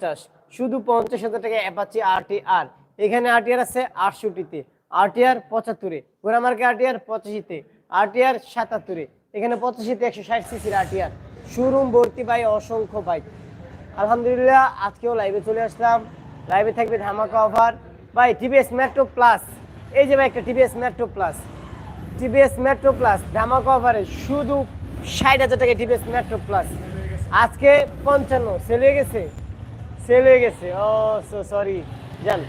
পঞ্চাশ। শুধু পঞ্চাশ হাজার টাকা অ্যাপাচি আরটি আর এখানে আরটিআর আছে আটষট্টিতে। আরটিআর পঁচাত্তরে। ঘোড়ামার্কে আরটিআর পঁচাশিতে। আরটিআর সাতাত্তরে। এখানে পঁচাশিতে একশো ষাট সিসির আরটিআর শোরুম ভর্তি ভাই, অসংখ্য বাইক আলহামদুলিল্লাহ, আজকেও লাইভে চলে আসলাম। লাইভে থাকবে ধামাকা অফার ভাই টিভিএস মেট্রো প্লাস এই যে ভাই, একটা TVS Metro plus TVS Metro plus ধামাকা অফারে শুধু ষাট হাজার টাকা টিভিএস মেট্রো প্লাস আজকে পঞ্চান্ন সেল হয়ে গেছে। হয়ে গেছে। ও সো সরি যান।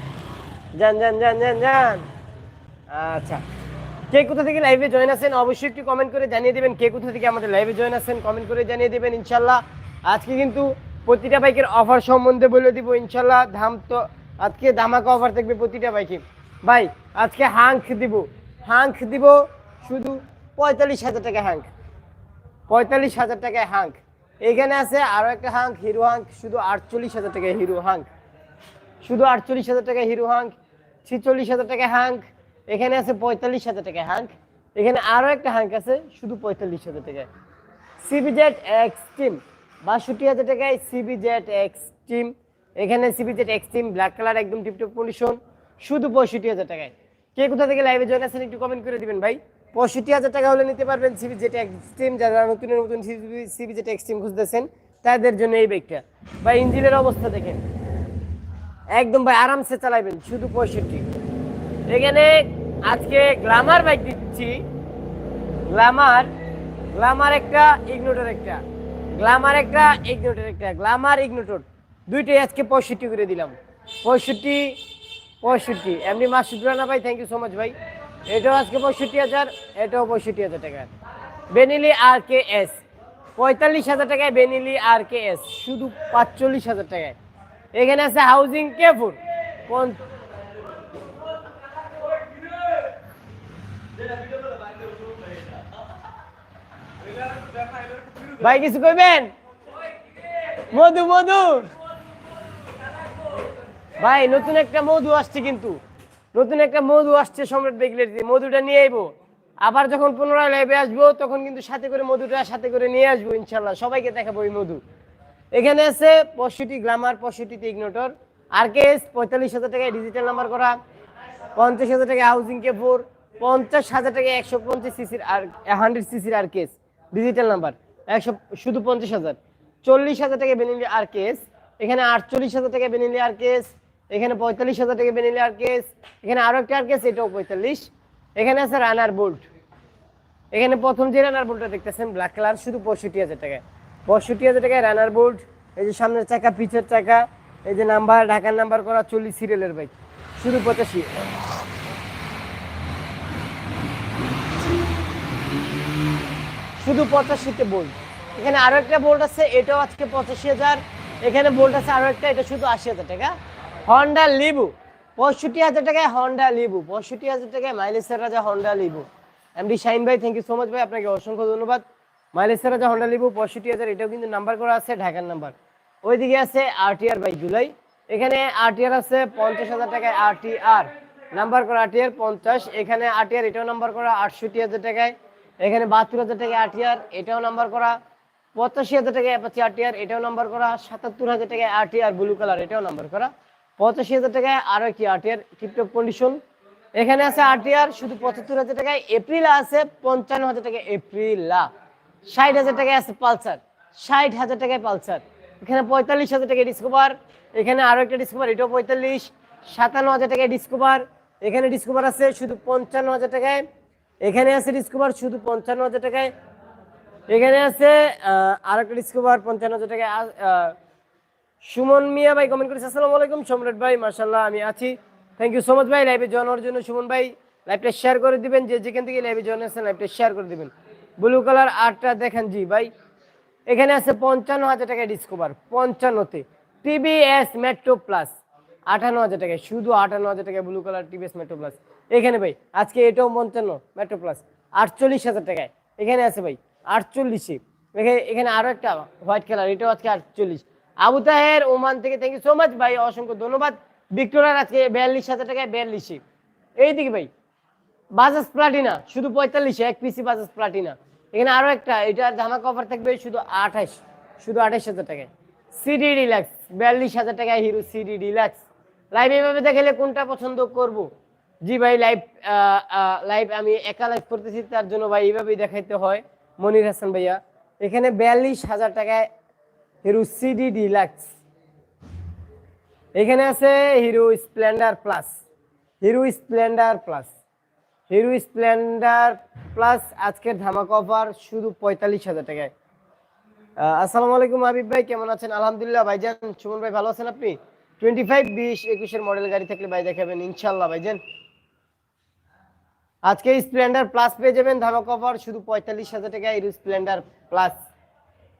যান যান যান যান যান। আচ্ছা। কে কোথা থেকে লাইভে জয়েন আছেন অবশ্যই একটু কমেন্ট করে জানিয়ে দেবেন। কে কোথা থেকে আমাদের লাইভে জয়েন আছেন কমেন্ট করে জানিয়ে দেবেন, ইনশাল্লাহ। আজকে কিন্তু প্রতিটা বাইকের অফার সম্বন্ধে বলে দিব, ইনশাল্লাহ। দাম তো, আজকে ধামাকা অফার থাকবে প্রতিটা বাইকে ভাই, আজকে হাঙ্ক দিব। হাঙ্ক দিব শুধু পঁয়তাল্লিশ হাজার টাকা হাঙ্ক। পঁয়তাল্লিশ হাজার টাকায় হাঙ্ক। এখানে আছে আরও একটা হাঙ্ক, হিরো হাঙ্ক, শুধু আটচল্লিশ হাজার টাকা হিরো হাঙ্ক। শুধু আটচল্লিশ হাজার টাকা হিরো হাঙ্ক, ছিচল্লিশ হাজার টাকা হাঙ্ক, এখানে আছে পঁয়তাল্লিশ হাজার টাকা হাঙ্ক, এখানে আরও একটা হাঙ্ক আছে, শুধু পঁয়তাল্লিশ হাজার টাকায় সিবিজেড এক্সট্রিম বাষট্টি হাজার টাকায় সিবিজেড এক্সট্রিম এখানে সিবিজেড এক্সট্রিম ব্ল্যাক কালার একদম টিপটপ কন্ডিশন শুধু পঁয়ষট্টি হাজার টাকায়। কে কোথা থেকে লাইভে জয়েন আছেন একটু কমেন্ট করে দিবেন ভাই। পঁয়ষট্টি হাজার টাকা হলে নিতে পারবেন সিবিজেড এক্সট্রিম যারা নতুনের নতুন নতুন সিবিজেড এক্সট্রিম খুঁজতেছেন, তাদের জন্য এই বাইকটা বা ইঞ্জিনের অবস্থা দেখেন। একদম ভাই, আরামসে চালাবেন শুধু পঁয়ষট্টি। এখানে আজকে গ্লামার বাইক দিচ্ছি। গ্লামার গ্লামার একটা ইগনোটর একটা। গ্লামার একটা ইগনোটর একটা। গ্লামার ইগনোটর দুইটাই আজকে পঁয়ষট্টি করে দিলাম। পঁয়ষট্টি পঁয়ষট্টি। এমনি মাসুদ রানা ভাই থ্যাংক ইউ সো মাচ ভাই। এটাও আজকে পঁয়ষট্টি হাজার, এটাও পঁয়ষট্টি হাজার টাকা। বেনিলি আর কে এস, পঁয়তাল্লিশ হাজার টাকায় বেনিলি আর কে এস, শুধু পাঁচচল্লিশ হাজার টাকায়। এখানে আছে হাউজিং কেফুর। ভাই, কিছু কইবেন? মধু মধু। ভাই, নতুন একটা মধু আসছে কিন্তু। নতুন একটা মধু আসছে সম্রাট বেগলের মধুটা নিয়ে আইবো। আবার যখন পুনরায় লাইভে আসব, তখন কিন্তু সাথে করে মধুটা সাথে করে নিয়ে আসব ইনশাল্লাহ সবাইকে দেখাবো এই মধু। এখানে আছে পঁয়ষট্টি গ্লামার পঁয়ষট্টিতে ইগনোটর আর কেস পঁয়তাল্লিশ হাজার টাকায় ডিজিটাল নাম্বার করা, পঞ্চাশ হাজার টাকা হাউজিং কে ফোর পঞ্চাশ হাজার টাকা একশো পঞ্চাশ সিসির আর হান্ড্রেড সিসির আর কেস ডিজিটাল নাম্বার একশো, শুধু পঞ্চাশ হাজার। চল্লিশ হাজার টাকা বেনিলি আর কেস এখানে আটচল্লিশ হাজার টাকা বেনিলি আর কেস এখানে পঁয়তাল্লিশ হাজার টাকা বেনিলি আর কেস, এখানে আরও একটা আর কেস, এটাও পঁয়তাল্লিশ। এখানে আছে রানার বোল্ট এখানে প্রথম যে রানার বোল্টটা দেখতেছেন ব্ল্যাক কালার শুধু পঁয়ষট্টি হাজার টাকায় পঁয়ষট্টি হাজার টাকায় রানার বোল্ট এই যে সামনের চাকা, পিছের চাকা, এই যে নাম্বার ঢাকার নাম্বার করা চল্লিশ সিরিয়ালের বাইক শুধু পঁচাশি। শুধু পঁচাশিতে বোল্ট এখানে আরও একটা বোল্ট আছে, এটাও আজকে পঁচাশি হাজার। এখানে বোল্ট আছে আরও একটা, এটা শুধু আশি হাজার টাকা। হন্ডা লিবু পঁয়ষট্টি হাজার টাকায় হন্ডা লিবু পঁয়ষট্টি হাজার টাকায় মাইলেজের রাজা হন্ডা লিবু এমডি শাইন ভাই থ্যাংক ইউ সো মাচ ভাই, আপনাকে অসংখ্য ধন্যবাদ। মাইলেজের রাজা হন্ডা লিবু পঁয়ষট্টি হাজার, এটাও কিন্তু নাম্বার করা আছে, ঢাকার নাম্বার ওইদিকে আছে আরটিআর বাই জুলাই এখানে আরটিআর আছে, পঞ্চাশ হাজার টাকায় আরটিআর নাম্বার করা আরটিআর পঞ্চাশ। এখানে আরটিআর এটাও নাম্বার করা, আটষট্টি হাজার টাকায়। এখানে বাহাত্তর হাজার টাকা আরটিআর এটাও নাম্বার করা। পঁচাশি হাজার টাকা অ্যাপাচি আরটিআর এটাও নাম্বার করা। সাতাত্তর হাজার টাকায় আরটিআর ব্লু কালার এটাও নাম্বার করা। পঁচাশি হাজার টাকায় আরও কি আরটিআর টিপটপ কন্ডিশন এখানে আছে আরটিআর শুধু পঁচাত্তর হাজার টাকায় এপ্রিলা আছে পঞ্চান্ন হাজার টাকা এপ্রিলা ষাট হাজার টাকায় আছে পালসার ষাট হাজার টাকায় পালসার এখানে পঁয়তাল্লিশ হাজার টাকায় ডিসকভার এখানে আরও একটা ডিসকভার এটাও পঁয়তাল্লিশ। সাতান্ন হাজার টাকায় ডিসকভার এখানে ডিসকভার আছে শুধু পঞ্চান্ন হাজার টাকায়। এখানে আছে ডিসকভার শুধু পঞ্চান্ন হাজার টাকায়। এখানে আছে আর একটা ডিসকভার পঞ্চান্ন হাজার টাকায় সুমন মিয়া ভাই কমেন্ট করেছে, আসসালামু আলাইকুম সম্রাট ভাই মার্শাল্লাহ আমি আছি। থ্যাংক ইউ সো মাচ ভাই লাইভে জয়েন হওয়ার জন্য সুমন ভাই লাইভটা শেয়ার করে দিবেন, যে যেখান থেকে লাইভে জয়েন আছেন লাইভটা শেয়ার করে দিবেন। ব্লু কালার আটটা দেখেন জি ভাই, এখানে আছে পঞ্চান্ন হাজার টাকায় ডিসকভার পঞ্চান্নতে। টিবিএস মেট্রো প্লাস আটান্ন হাজার টাকায়, শুধু আটান্ন হাজার টাকায় blue colour TVS Metro plus এখানে ভাই, আজকে এটাও পঞ্চান্ন মেট্রো প্লাস আটচল্লিশ হাজার টাকায়। এখানে আছে ভাই, আটচল্লিশে। এখানে এখানে আরও একটা হোয়াইট কালার এটাও আজকে আটচল্লিশ। আবু তাহের, ওমান থেকে থ্যাংক ইউ সো মাচ ভাই, অসংখ্য ধন্যবাদ। ভিক্টোরিয়ার আজকে বিয়াল্লিশ হাজার টাকায় বিয়াল্লিশে। এইদিকে ভাই, বাজাজ প্লাটিনা, শুধু পঁয়তাল্লিশে, এক পিসি বাজাজ প্লাটিনা। এখানে আরও একটা, এটা ধামাকা অফার থাকবে শুধু আঠাশ শুধু আঠাশ হাজার টাকায়। সিডি ডিলাক্স বিয়াল্লিশ হাজার টাকায় হিরো সিডি ডিলাক্স লাইভ এভাবে দেখালে কোনটা পছন্দ করব? জি ভাই লাইভ লাইভ আমি একা লাইভ করতেছি, তার জন্য ভাই এইভাবেই দেখাইতে হয়। মনির হাসান ভাইয়া, এখানে বিয়াল্লিশ হাজার টাকায় হিরো সিডি ডিলাক্স এখানে আছে Hero Splendor plus Hero Splendor plus Hero Splendor plus আজকের ধামাকা অফার শুধু পঁয়তাল্লিশ হাজার টাকায়। আসসালামু আলাইকুম হাবিব ভাই, কেমন আছেন? আলহামদুলিল্লাহ ভাইজান, সুমন ভাই ভালো আছেন আপনি? টোয়েন্টি ফাইভ বিশ, একুশের মডেল গাড়ি থাকলে ভাই দেখাবেন ইনশাল্লাহ ভাইজান। আজকে স্প্লেন্ডার প্লাস পেয়ে যাবেন, ধামাকা অফার শুধু পঁয়তাল্লিশ হাজার টাকায় হিরো স্প্লেন্ডার প্লাস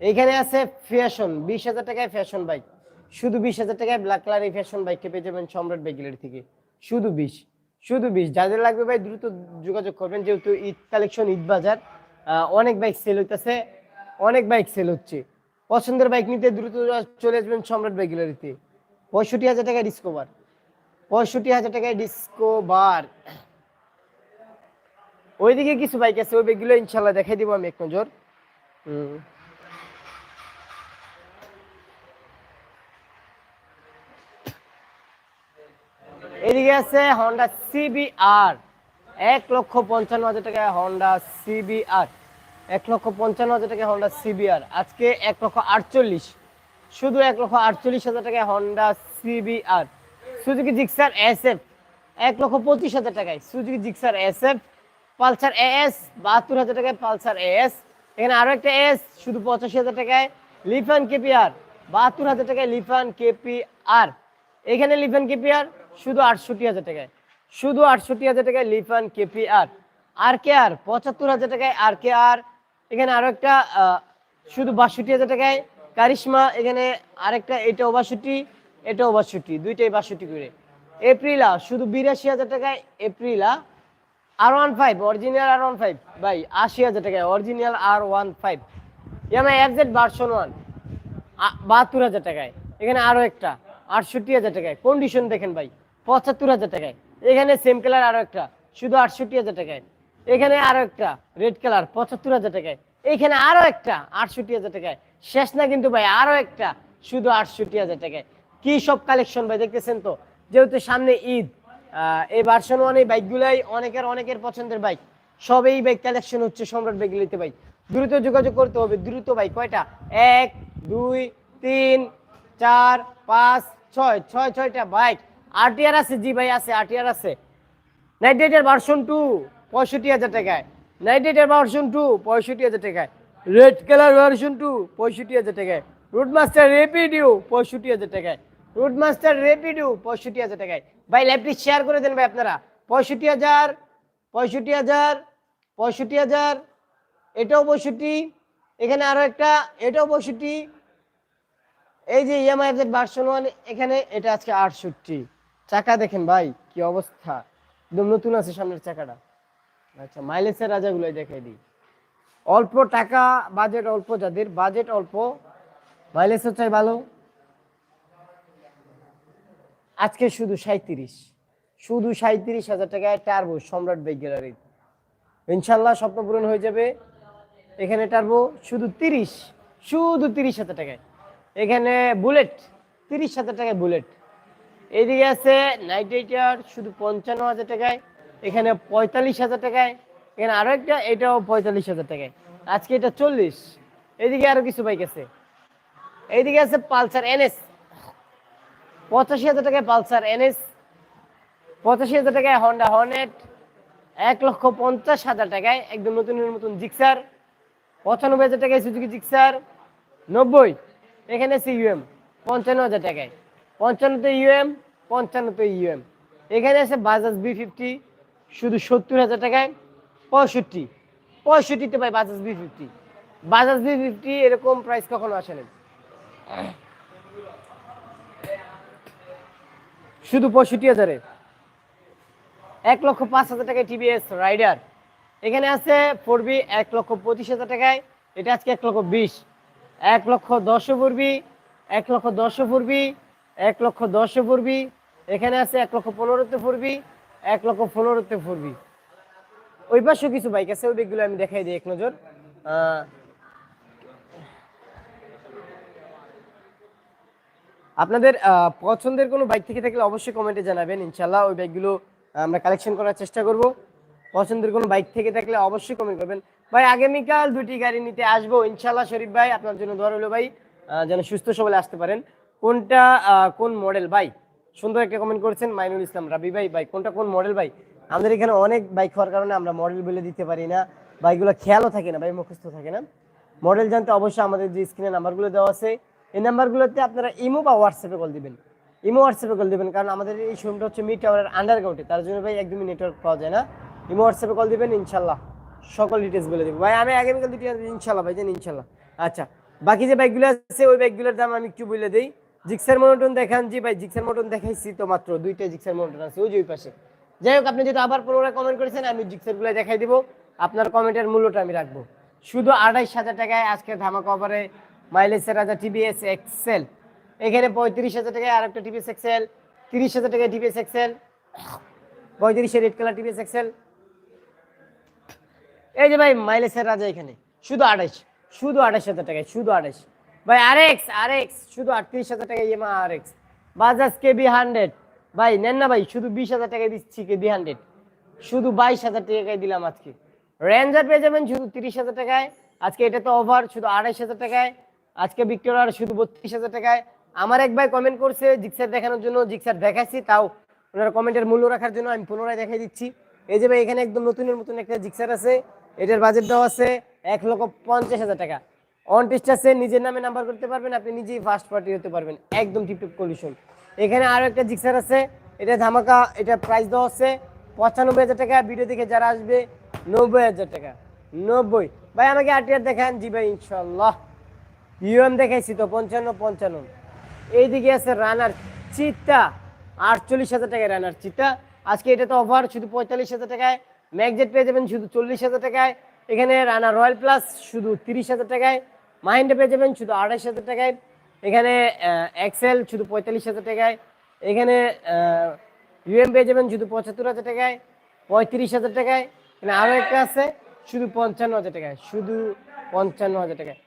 এইখানে আছে ফ্যাশন বিশ হাজার টাকায় ফ্যাশন বাইক শুধু বিশ হাজার টাকায় ব্ল্যাক কালার এই ফ্যাশন বাইককে পেয়ে যাবেন সম্রাট বাইকের থেকে। শুধু বিশ শুধু বিশ। যাদের লাগবে ভাই দ্রুত যোগাযোগ করবেন, যেহেতু ঈদ কালেকশন ঈদ বাজার অনেক বাইক সেল হইতেছে, অনেক বাইক সেল হচ্ছে। পছন্দের বাইক নিতে দ্রুত চলে আসবেন সম্রাট বাইক গ্যালারিতে পঁয়ষট্টি হাজার টাকায় ডিসকোভার পঁয়ষট্টি হাজার টাকায় ডিসকোভার ওইদিকে কিছু বাইক আছে, ওই বাইকগুলো ইনশাল্লাহ দেখাই দিব আমি এক নজর। হুম এদিকে আছে হন্ডা সিবিআর এক লক্ষ পঞ্চান্ন হাজার টাকায় হন্ডা সিবিআর এক লক্ষ পঞ্চান্ন হাজার টাকা হন্ডা সিবিআর আজকে এক লক্ষ আটচল্লিশ, শুধু এক লক্ষ আটচল্লিশ হাজার টাকায় Honda CBR Suzuki Gixxer S F এক লক্ষ পঁচিশ হাজার টাকায় Suzuki Gixxer S F Pulsar S বাহাত্তর হাজার টাকায় পালসার এস এখানে আরও একটা এস শুধু পঁচাশি হাজার টাকায় লিফান কেপিআর বাহাত্তর হাজার টাকায় লিফান কেপিআর এখানে লিফান কেপিআর শুধু আটষট্টি হাজার টাকায়। শুধু আটষট্টি হাজার টাকায় লিফান, কেপিআর আর আর কে আর পঁচাত্তর হাজার টাকায় আর কে আর এখানে আরও একটা শুধু বাষট্টি হাজার টাকায় কারিশমা, এখানে আরেকটা, এটাও বাষট্টি এটাও বাষট্টি, দুইটাই বাষট্টি করে। এপ্রিলা, শুধু বিরাশি হাজার টাকায় Aprilia R one five original R one five ভাই, আশি হাজার টাকায় original R one five Yamaha Z version one বাহাত্তর হাজার টাকায়। এখানে আরও একটা, আটষট্টি হাজার টাকায়। কন্ডিশন দেখেন ভাই। পঁচাত্তর হাজার টাকায়। এখানে সেম কালার আরও একটা, শুধু আটষট্টি হাজার টাকায়। এখানে আরও একটা রেড কালার পঁচাত্তর হাজার টাকায়। এখানে আরও একটা, আটষট্টি হাজার টাকায়। শেষ না কিন্তু ভাই, আরও একটা, শুধু আটষট্টি হাজার টাকায়। কি সব কালেকশন ভাই, দেখতেছেন তো? যেহেতু সামনে ঈদ এই ভার্সন ওয়ান এই বাইকগুলাই অনেকের অনেকের পছন্দের বাইক সব এই বাইক কালেকশন হচ্ছে সম্রাট বাইকগুলিতে বাইক দ্রুত যোগাযোগ করতে হবে, দ্রুত ভাই, কয়টা? এক, দুই, তিন, চার, পাঁচ, ছয়। ছয়, ছয়টা বাইক আরটিআর আছে জি ভাই, আছে আরটিআর আছে। নাইট রাইডার ভার্সন টু পঁয়ষট্টি হাজার টাকায়। নাইট রাইডার ভার্সন টু পঁয়ষট্টি হাজার টাকায়। রেড কালার ভার্সন টু পঁয়ষট্টি হাজার টাকায়। রুট মাস্টার রেপিডিও পঁয়ষট্টি হাজার টাকায়। রুট মাস্টার রেপিডিও পঁয়ষট্টি হাজার টাকায়। ভাই লাইভটি শেয়ার করে দেন ভাই আপনারা। পঁয়ষট্টি হাজার পঁয়ষট্টি হাজার পঁয়ষট্টি হাজার, এটাও পঁয়ষট্টি। এখানে আরও একটা, এটাও পঁয়ষট্টি। এই যে ইএমআই ভার্সন ওয়ান এখানে এটা আজকে আটষট্টি। চাকা দেখেন ভাই, কি অবস্থা। একদম নতুন আছে সামনের চাকাটা। আচ্ছা মাইলেজের রাজাগুলোই দেখাই দিই। অল্প টাকা বাজেট অল্প যাদের বাজেট অল্প মাইলেজ হচ্ছে ভালো। আজকে শুধু সাঁত্রিশ শুধু সাঁত্রিশ হাজার টাকায় টার্বো সম্রাট বাইক গ্যালারি ইনশাল্লাহ স্বপ্ন পূরণ হয়ে যাবে। এখানে টার্বো শুধু তিরিশ। শুধু তিরিশ হাজার টাকায়। এখানে বুলেট তিরিশ হাজার টাকায় বুলেট এইদিকে আছে নাইট রাইডার শুধু পঞ্চান্ন হাজার টাকায়। এখানে পঁয়তাল্লিশ হাজার টাকায়। এখানে আরও একটা, এটাও পঁয়তাল্লিশ হাজার টাকায়। আজকে এটা চল্লিশ। এদিকে আরও কিছু বাইক আছে। এইদিকে আছে পালসার এনএস পঁচাশি হাজার টাকায় পালসার এনএস পঁচাশি হাজার টাকায় হন্ডা হর্নেট এক লক্ষ পঞ্চাশ হাজার টাকায় একদম নতুনের মতন জিক্সার পঁচানব্বই হাজার টাকায় সুজুকি জিক্সার নব্বই। এখানে আছে ইউএম পঞ্চান্ন হাজার টাকায়। পঞ্চান্নতে ইউএম পঞ্চান্নতে ইউএম। এখানে আছে বাজাজ বি ফিফটি শুধু সত্তর হাজার টাকায় পঁয়ষট্টি। পঁয়ষট্টিতে পাই Bajaj B fifty Bajaj B fifty এরকম প্রাইস কখনো আসে না শুধু পঁয়ষট্টি হাজারে। এক লক্ষ পাঁচ হাজার টাকায় টিভিএস রাইডার এখানে আছে ফোর বি এক লক্ষ পঁচিশ হাজার টাকায়। এটা আজকে এক লক্ষ বিশ। এক লক্ষ দশও পড়বি, এক লক্ষ দশও পড়বি এক লক্ষ দশও পড়বি, এখানে আছে এক লক্ষ পনেরোতে পড়বি, এক লক্ষ পনেরোতে পড়বি। ওই পাশেও কিছু বাইক আছে, ওই বাইকগুলো আমি দেখাই দিই, এক নজর। আপনাদের পছন্দের কোনো বাইক থেকে থাকলে অবশ্যই কমেন্টে জানাবেন ইনশাল্লাহ ওই বাইকগুলো আমরা কালেকশন করার চেষ্টা করব। পছন্দের কোনো বাইক থেকে থাকলে অবশ্যই কমেন্ট করবেন। ভাই, আগামীকাল দুটি গাড়ি নিতে আসব ইনশাল্লাহ শরীফ ভাই, আপনার জন্য দোয়া ভাই যেন সুস্থ সবলে আসতে পারেন। কোনটা কোন মডেল ভাই, সুন্দর একটা কমেন্ট করেছেন মাইনুল ইসলাম, রাবি ভাই। ভাই, কোনটা, কোন মডেল ভাই? আমাদের এখানে অনেক বাইক হওয়ার কারণে আমরা মডেল বলে দিতে পারি না। বাইকগুলো খেয়ালও থাকে না, ভাই, মুখস্থ থাকে না। মডেল জানতে অবশ্যই আমাদের যে স্ক্রিনে নাম্বারগুলো দেওয়া আছে, এই নাম্বারগুলোতে আপনারা ইমো বা হোয়াটসঅ্যাপে কল দিবেন। ইমো হোয়াটসঅ্যাপে কল দিবেন, কারণ আমাদের এই শোরুমটা হচ্ছে মিড টাওয়ারের আন্ডারগ্রাউন্ডে তার জন্য ভাই একদমই নেটওয়ার্ক পাওয়া যায় না। ইমো হোয়াটসঅ্যাপে কল দিবেন, ইনশাল্লাহ সকল ডিটেলস বলে দেবো। ভাই, আমি আগামীকাল দুটি ইনশাল্লাহ, ভাই, জানি, ইনশাল্লাহ। আচ্ছা বাকি যে বাইকগুলো আছে, ওই বাইকগুলোর দাম আমি একটু বলে দিই। জিক্সার মোটন দেখান। জি ভাই, জিক্সার মোটন দেখাইছি তো মাত্র। দুইটা জিক্সার মোটন আছে। ওই যে ওই পাশে। যাই হোক, আপনি যদি আবার পুনরায় কমেন্ট করেছেন, আমি জিক্সারগুলো দেখাই দিব। আপনার কমেন্টের মূল্যটা আমি রাখব। শুধু আড়াইশ হাজার টাকায় আজকে ধামাকা অফারে মাইলেজের রাজা টিভিএস এক্সেল এখানে পঁয়ত্রিশ হাজার টাকায় আর একটা টিভিএস এক্সেল তিরিশ হাজার টাকায় টিভিএস এক্সেল পঁয়ত্রিশে রেড কালার টিভিএস এক্সেল এই যে ভাই মাইলেজের রাজা এখানে। শুধু আড়াইশ শুধু আড়াইশ হাজার টাকায়, শুধু আড়াইশ। ভাই আর এক্স আর এক্স শুধু আটত্রিশ হাজার টাকায় ইএমআ R X Bajaj K B hundred ভাই, নেন না ভাই, শুধু বিশ হাজার টাকায় দিচ্ছি কে বি হান্ড্রেড শুধু বাইশ হাজার টাকায় দিলাম আজকে। রেঞ্জার পেয়ে যাবেন শুধু তিরিশ হাজার টাকায়। আজকে এটা তো ওভার শুধু আড়াইশ হাজার টাকায়। আজকে বিক্টোরিয়ার শুধু বত্রিশ হাজার টাকায়। আমার এক ভাই কমেন্ট করছে জিক্সার দেখানোর জন্য জিক্সার দেখাচ্ছি তাও ওনার কমেন্টের মূল্য রাখার জন্য আমি পুনরায় দেখাই দিচ্ছি। এই যে ভাই, এখানে একদম নতুনের মতন একটা জিক্সার আছে। এটার বাজেট দেওয়া আছে এক লক্ষ পঞ্চাশ হাজার টাকা। অন টেস্ট আছে, নিজের নামে নাম্বার করতে পারবেন, আপনি নিজেই ফার্স্ট পার্টি হতে পারবেন। একদম টিপটপ কন্ডিশন এখানে আরও একটা জিক্সার আছে, এটা ধামাকা, এটা প্রাইস দেওয়া হচ্ছে পঁচানব্বই হাজার টাকা। ভিডিও দেখে যারা আসবে, নব্বই হাজার টাকা। নব্বই। ভাই, আমাকে আটিয়ার দেখান। জি ভাই ইনশাল্লাহ ইউএম দেখাইছি তো, পঞ্চান্ন পঞ্চান্ন। এইদিকে আছে রানার চিত্তা। আটচল্লিশ হাজার টাকায় রানার চিত্তা। আজকে এটা তো অফার শুধু পঁয়তাল্লিশ হাজার টাকায়। ম্যাকজেট পেয়ে যাবেন শুধু চল্লিশ হাজার টাকায়। এখানে রানার রয়্যাল প্লাস শুধু তিরিশ হাজার টাকায়। মাহিন্ডা পেয়ে যাবেন শুধু আড়াইশ হাজার টাকায়। এখানে এক্সেল শুধু পঁয়তাল্লিশ হাজার টাকায়। এখানে ইউএম পেয়ে যাবেন শুধু পঁচাত্তর হাজার টাকায়, পঁয়ত্রিশ হাজার টাকায়। এখানে আরও একটা আছে, শুধু পঞ্চান্ন হাজার টাকায়, শুধু পঞ্চান্ন হাজার টাকায়।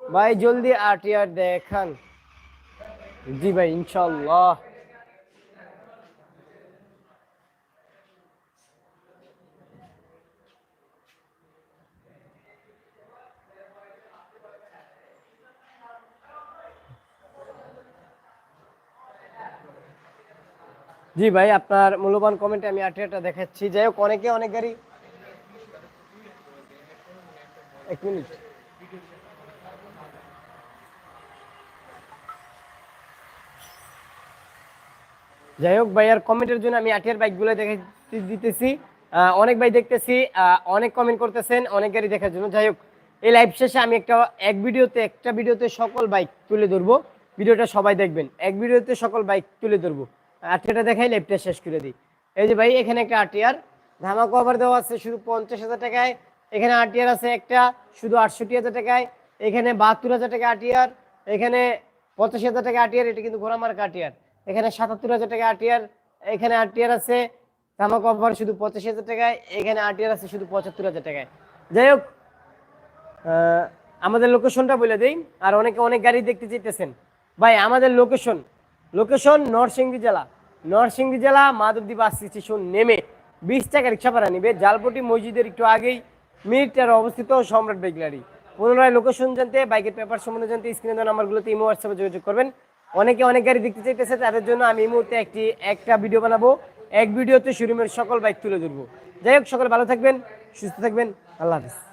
ভাই, জলদি আর দেখান। জি ভাই ইনশাল্লাহ জি ভাই, আপনার মূল্যবান কমেন্টে আমি আটিয়াটা দেখাচ্ছি। যাই হোক, অনেকে অনেক গাড়ি। এক মিনিট। যাই হোক ভাইয়ার কমেন্টের জন্য আমি আটিয়ার বাইকগুলো দেখে দিতেছি। অনেক ভাই দেখতেছি অনেক কমেন্ট করতেছেন, অনেক গাড়ি দেখার জন্য। যাই হোক, এই লাইভ শেষে আমি একটা, এক ভিডিওতে, একটা ভিডিওতে সকল বাইক তুলে ধরবো। ভিডিওটা সবাই দেখবেন। এক ভিডিওতে সকল বাইক তুলে ধরবো। আটিয়াটা দেখাই লাইভটা শেষ করে দিই। এই যে ভাই, এখানে একটা আটিয়ার ধামা কভার দেওয়া আছে শুধু পঞ্চাশ হাজার টাকায়। এখানে আটিয়ার আছে একটা, শুধু আটষট্টি হাজার টাকায়। এখানে বাহাত্তর হাজার টাকা আটিয়ার এখানে পঁচাশি হাজার টাকা আটিয়ার এটা কিন্তু ঘোড়ামার্ক আটিয়ার এখানে সাতাত্তর হাজার টাকা আটিয়ার এখানে আটিয়ার আছে ধামা কভার শুধু পঁচাশি হাজার টাকায়। এখানে আটিয়ার আছে শুধু পঁচাত্তর হাজার টাকায়। যাই হোক আমাদের লোকেশনটা বলে দেই। আর অনেকে অনেক গাড়ি দেখতে চাইতেছেন ভাই, আমাদের লোকেশন লোকেশন নরসিংদী জেলা। নরসিংদী জেলা মাধবদী বাস স্টেশন নেমে বিশ টাকা রিক্সা ভাড়া নিবে। জালপটি মসজিদের একটু আগেই মিনিটার অবস্থিত সম্রাট বাইক পুনরায় লোকেশন জানতে, বাইকের পেপার সম্বন্ধে জানতে স্ক্রিনে দেওয়া নাম্বারগুলোতে ইমো হোয়াটসঅ্যাপে যোগাযোগ করবেন। অনেকে অনেক গাড়ি দেখতে চাইতেছে, তাদের জন্য আমি এই মুহূর্তে একটি, একটা ভিডিও বানাবো। এক ভিডিওতে শোরুমের সকল বাইক তুলে ধরবো। যাই হোক, সকলে ভালো থাকবেন, সুস্থ থাকবেন। আল্লাহ হাফিজ।